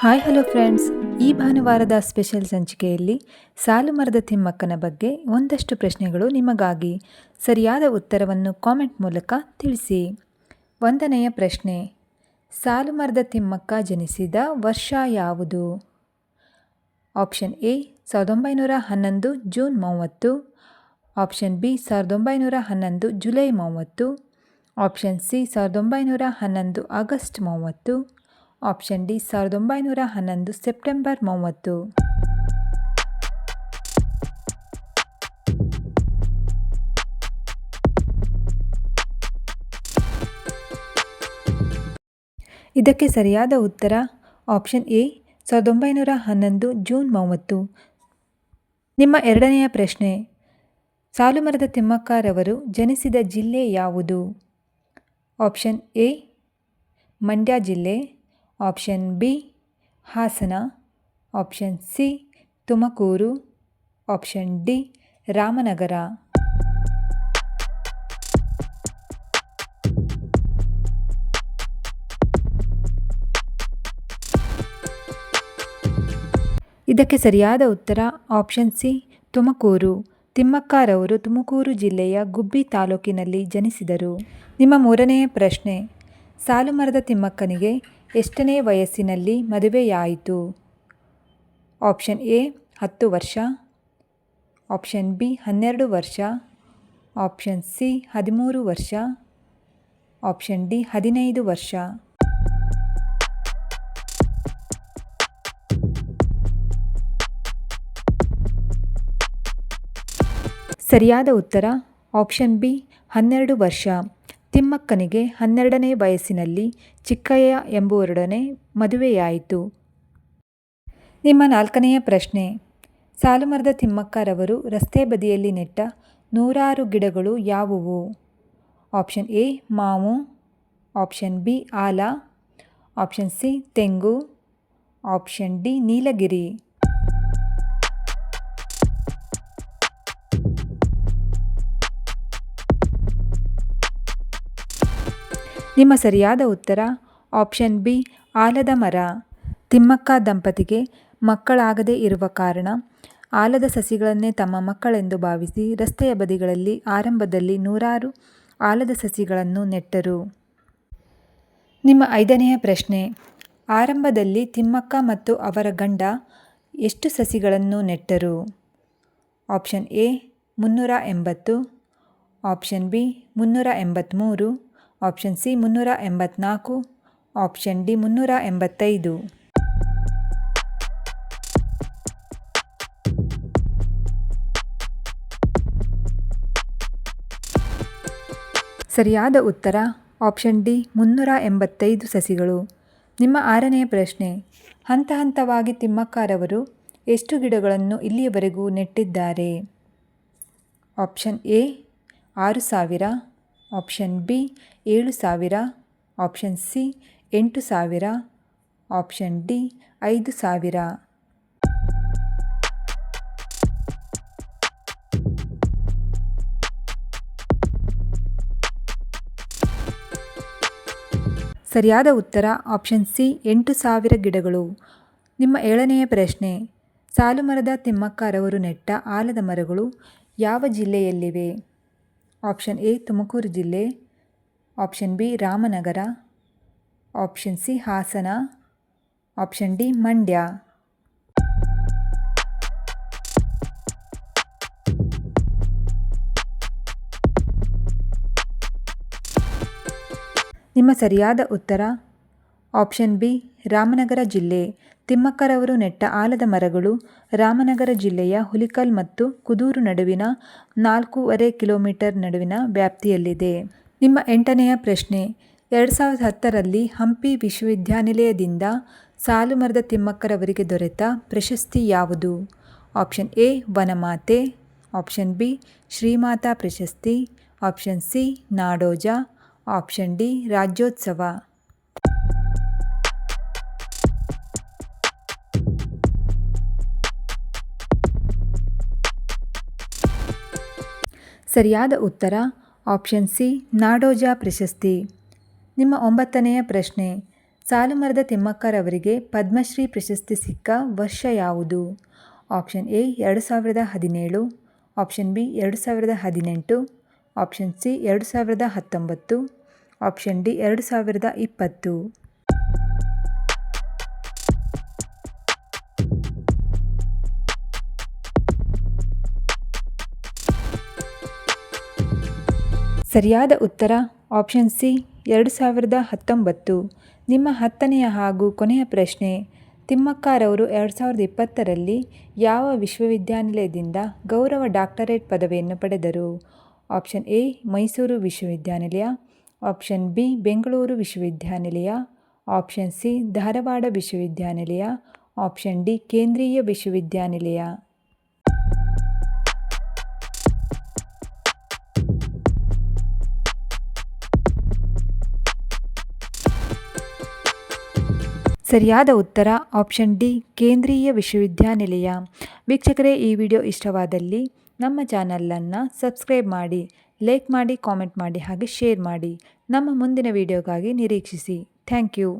Hi hello friends ಈ ಭಾನುವಾರದ special ಸಂಚಿಕೆಯಲ್ಲಿ ಸಾಲು ಮರದ ತಿಮ್ಮಕ್ಕನ ಬಗ್ಗೆ ಒಂದಷ್ಟು ಪ್ರಶ್ನೆಗಳು ನಿಮಗಾಗಿ. ಸರಿಯಾದ ಉತ್ತರವನ್ನು ಕಾಮೆಂಟ್ ಮೂಲಕ ತಿಳಿಸಿ. ಒಂದನೆಯ ಪ್ರಶ್ನೆ. ಸಾಲು ಮರದ ತಿಮ್ಮಕ್ಕ ಜನಿಸಿದ ವರ್ಷ ಯಾವುದು? ಆಪ್ಷನ್ ಎ ಸಾವಿರದ ಒಂಬೈನೂರ ಹನ್ನೊಂದು ಜೂನ್ ಮೂವತ್ತು. ಆಪ್ಷನ್ ಬಿ ಸಾವಿರದ ಒಂಬೈನೂರ ಹನ್ನೊಂದು ಜುಲೈ ಮೂವತ್ತು. ಆಪ್ಷನ್ ಸಿ ಸಾವಿರದ ಒಂಬೈನೂರ ಹನ್ನೊಂದು ಆಗಸ್ಟ್ ಮೂವತ್ತು. ಆಪ್ಷನ್ ಡಿ ಸಾವಿರದ ಒಂಬೈನೂರ ಹನ್ನೊಂದು, ಸೆಪ್ಟೆಂಬರ್ ಮೂವತ್ತು. ಇದಕ್ಕೆ ಸರಿಯಾದ ಉತ್ತರ ಆಪ್ಷನ್ ಎ, ಸಾವಿರದ ಒಂಬೈನೂರ ಹನ್ನೊಂದು, ಜೂನ್ ಮೂವತ್ತು. ನಿಮ್ಮ ಎರಡನೆಯ ಪ್ರಶ್ನೆ, ಸಾಲುಮರದ ತಿಮ್ಮಕ್ಕರವರು ಜನಿಸಿದ ಜಿಲ್ಲೆ ಯಾವುದು? ಆಪ್ಷನ್ ಎ, ಮಂಡ್ಯ ಜಿಲ್ಲೆ. Option B, Hassan. Option C, Tumakuru. Option D, Ramanagara. ಇದಕ್ಕೆ ಸರಿಯಾದ ಉತ್ತರ ಆಪ್ಷನ್ ಸಿ, ತುಮಕೂರು. ತಿಮ್ಮಕ್ಕರವರು ತುಮಕೂರು ಜಿಲ್ಲೆಯ ಗುಬ್ಬಿ ತಾಲೂಕಿನಲ್ಲಿ ಜನಿಸಿದರು. ನಿಮ್ಮ ಮೂರನೆಯ ಪ್ರಶ್ನೆ, ಸಾಲುಮರದ ತಿಮ್ಮಕ್ಕನಿಗೆ ಎಷ್ಟನೇ ವಯಸ್ಸಿನಲ್ಲಿ ಮದುವೆಯಾಯಿತು? ಆಪ್ಷನ್ ಎ, ಹತ್ತು ವರ್ಷ. ಆಪ್ಷನ್ ಬಿ, ಹನ್ನೆರಡು ವರ್ಷ. ಆಪ್ಷನ್ ಸಿ, ಹದಿಮೂರು ವರ್ಷ. ಆಪ್ಷನ್ ಡಿ, ಹದಿನೈದು ವರ್ಷ. ಸರಿಯಾದ ಉತ್ತರ, ಆಪ್ಷನ್ ಬಿ, ಹನ್ನೆರಡು ವರ್ಷ. ತಿಮ್ಮಕ್ಕನಿಗೆ ಹನ್ನೆರಡನೇ ವಯಸ್ಸಿನಲ್ಲಿ ಚಿಕ್ಕಯ್ಯ ಎಂಬುವರೊಡನೆ ಮದುವೆಯಾಯಿತು. ನಿಮ್ಮ ನಾಲ್ಕನೆಯ ಪ್ರಶ್ನೆ. ಸಾಲುಮರದ ತಿಮ್ಮಕ್ಕರವರು ರಸ್ತೆ ಬದಿಯಲ್ಲಿ ನೆಟ್ಟ ನೂರಾರು ಗಿಡಗಳು ಯಾವುವು? ಆಪ್ಷನ್ ಎ, ಮಾವು. ಆಪ್ಷನ್ ಬಿ, ಆಲ. ಆಪ್ಷನ್ ಸಿ, ತೆಂಗು. ಆಪ್ಷನ್ ಡಿ, ನೀಲಗಿರಿ. ನಿಮ್ಮ ಸರಿಯಾದ ಉತ್ತರ? ಆಪ್ಷನ್ ಬಿ, ಆಲದ ಮರ. ತಿಮ್ಮಕ್ಕ ದಂಪತಿಗೆ ಮಕ್ಕಳಾಗದೇ ಇರುವ ಕಾರಣ ಆಲದ ಸಸಿಗಳನ್ನೇ ತಮ್ಮ ಮಕ್ಕಳೆಂದು ಭಾವಿಸಿ ರಸ್ತೆಯ ಬದಿಗಳಲ್ಲಿ ಆರಂಭದಲ್ಲಿ ನೂರಾರು ಆಲದ ಸಸಿಗಳನ್ನು ನೆಟ್ಟರು. ನಿಮ್ಮ ಐದನೆಯ ಪ್ರಶ್ನೆ, ಆರಂಭದಲ್ಲಿ ತಿಮ್ಮಕ್ಕ ಮತ್ತು ಅವರ ಗಂಡ ಎಷ್ಟು ಸಸಿಗಳನ್ನು ನೆಟ್ಟರು? ಆಪ್ಷನ್ ಎ, ಮುನ್ನೂರ ಎಂಬತ್ತು. ಆಪ್ಷನ್ ಬಿ, ಮುನ್ನೂರ ಎಂಬತ್ತ್ಮೂರು ಆಪ್ಷನ್ ಸಿ ಮುನ್ನೂರ ಎಂಬತ್ನಾಲ್ಕು. ಆಪ್ಷನ್ ಡಿ ಮುನ್ನೂರ ಎಂಬತ್ತೈದು. ಸರಿಯಾದ ಉತ್ತರ ಆಪ್ಷನ್ ಡಿ ಮುನ್ನೂರ ಎಂಬತ್ತೈದು ಸಸಿಗಳು. ನಿಮ್ಮ ಆರನೆಯ ಪ್ರಶ್ನೆ, ಹಂತ ಹಂತವಾಗಿ ತಿಮ್ಮಕ್ಕರವರು ಎಷ್ಟು ಗಿಡಗಳನ್ನು ಇಲ್ಲಿಯವರೆಗೂ ನೆಟ್ಟಿದ್ದಾರೆ? ಆಪ್ಷನ್ ಎ ಆರು ಸಾವಿರ. ಆಪ್ಷನ್ ಬಿ, ಏಳು ಸಾವಿರ. ಆಪ್ಷನ್ ಸಿ, ಎಂಟು ಸಾವಿರ. ಆಪ್ಷನ್ ಡಿ, ಐದು ಸಾವಿರ. ಸರಿಯಾದ ಉತ್ತರ ಆಪ್ಷನ್ ಸಿ, ಎಂಟು ಸಾವಿರ ಗಿಡಗಳು. ನಿಮ್ಮ ಏಳನೆಯ ಪ್ರಶ್ನೆ, ಸಾಲುಮರದ ತಿಮ್ಮಕ್ಕರವರು ನೆಟ್ಟ ಆಲದ ಮರಗಳು ಯಾವ ಜಿಲ್ಲೆಯಲ್ಲಿವೆ? ಆಪ್ಷನ್ ಎ, ತುಮಕೂರು ಜಿಲ್ಲೆ. Option B, Ramanagara. Option C, Hassan. Option D, Mandya. ನಿಮ್ಮ ಸರಿಯಾದ ಉತ್ತರ ಆಪ್ಷನ್ ಬಿ, ರಾಮನಗರ ಜಿಲ್ಲೆ. ತಿಮ್ಮಕ್ಕರವರು ನೆಟ್ಟ ಆಲದ ಮರಗಳು ರಾಮನಗರ ಜಿಲ್ಲೆಯ ಹುಲಿಕಲ್ ಮತ್ತು ಕುದೂರು ನಡುವಿನ ನಾಲ್ಕೂವರೆ ಕಿಲೋಮೀಟರ್ ನಡುವಿನ ವ್ಯಾಪ್ತಿಯಲ್ಲಿದೆ. ನಿಮ್ಮ ಎಂಟನೆಯ ಪ್ರಶ್ನೆ. ಎರಡು ಸಾವಿರದ ಹತ್ತರಲ್ಲಿ ಹಂಪಿ ವಿಶ್ವವಿದ್ಯಾನಿಲಯದಿಂದ ಸಾಲುಮರದ ತಿಮ್ಮಕ್ಕರವರಿಗೆ ದೊರೆತ ಪ್ರಶಸ್ತಿ ಯಾವುದು? ಆಪ್ಷನ್ ಎ, ವನಮಾತೆ. ಆಪ್ಷನ್ ಬಿ, ಶ್ರೀಮಾತಾ ಪ್ರಶಸ್ತಿ. Option C, Nadoja. Option D, Rajyotsava. ಸರಿಯಾದ ಉತ್ತರ, ಆಪ್ಷನ್ ಸಿ, ನಾಡೋಜ ಪ್ರಶಸ್ತಿ. ನಿಮ್ಮ ಒಂಬತ್ತನೆಯ ಪ್ರಶ್ನೆ, ಸಾಲುಮರದ ತಿಮ್ಮಕ್ಕರವರಿಗೆ ಪದ್ಮಶ್ರೀ ಪ್ರಶಸ್ತಿ ಸಿಕ್ಕ ವರ್ಷ ಯಾವುದು? ಆಪ್ಷನ್ ಎ, ಎರಡು ಸಾವಿರದ ಹದಿನೇಳು. ಆಪ್ಷನ್ ಬಿ, ಎರಡು ಸಾವಿರದ ಹದಿನೆಂಟು. ಆಪ್ಷನ್ ಸಿ, ಎರಡು ಸಾವಿರದ ಹತ್ತೊಂಬತ್ತು. ಆಪ್ಷನ್ ಡಿ, ಎರಡು ಸಾವಿರದ ಇಪ್ಪತ್ತು. ಸರಿಯಾದ ಉತ್ತರ ಆಪ್ಷನ್ ಸಿ ಎರಡು ಸಾವಿರದ ಹತ್ತೊಂಬತ್ತು. ನಿಮ್ಮ ಹತ್ತನೆಯ ಹಾಗೂ ಕೊನೆಯ ಪ್ರಶ್ನೆ, ತಿಮ್ಮಕ್ಕರವರು ಎರಡು ಸಾವಿರದ ಇಪ್ಪತ್ತರಲ್ಲಿ ಯಾವ ವಿಶ್ವವಿದ್ಯಾನಿಲಯದಿಂದ ಗೌರವ ಡಾಕ್ಟರೇಟ್ ಪದವಿಯನ್ನು ಪಡೆದರು? ಆಪ್ಷನ್ ಎ ಮೈಸೂರು ವಿಶ್ವವಿದ್ಯಾನಿಲಯ. ಆಪ್ಷನ್ ಬಿ ಬೆಂಗಳೂರು ವಿಶ್ವವಿದ್ಯಾನಿಲಯ. ಆಪ್ಷನ್ ಸಿ ಧಾರವಾಡ ವಿಶ್ವವಿದ್ಯಾನಿಲಯ. ಆಪ್ಷನ್ ಡಿ ಕೇಂದ್ರೀಯ ವಿಶ್ವವಿದ್ಯಾನಿಲಯ. ಸರಿಯಾದ ಉತ್ತರ ಆಪ್ಷನ್ ಡಿ, ಕೇಂದ್ರೀಯ ವಿಶ್ವವಿದ್ಯಾನಿಲಯ. ವೀಕ್ಷಕರೇ, ಈ ವಿಡಿಯೋ ಇಷ್ಟವಾದಲ್ಲಿ ನಮ್ಮ ಚಾನಲನ್ನು ಸಬ್ಸ್ಕ್ರೈಬ್ ಮಾಡಿ, ಲೈಕ್ ಮಾಡಿ, ಕಾಮೆಂಟ್ ಮಾಡಿ, ಹಾಗೆ ಶೇರ್ ಮಾಡಿ. ನಮ್ಮ ಮುಂದಿನ ವಿಡಿಯೋಗಾಗಿ ನಿರೀಕ್ಷಿಸಿ. Thank you.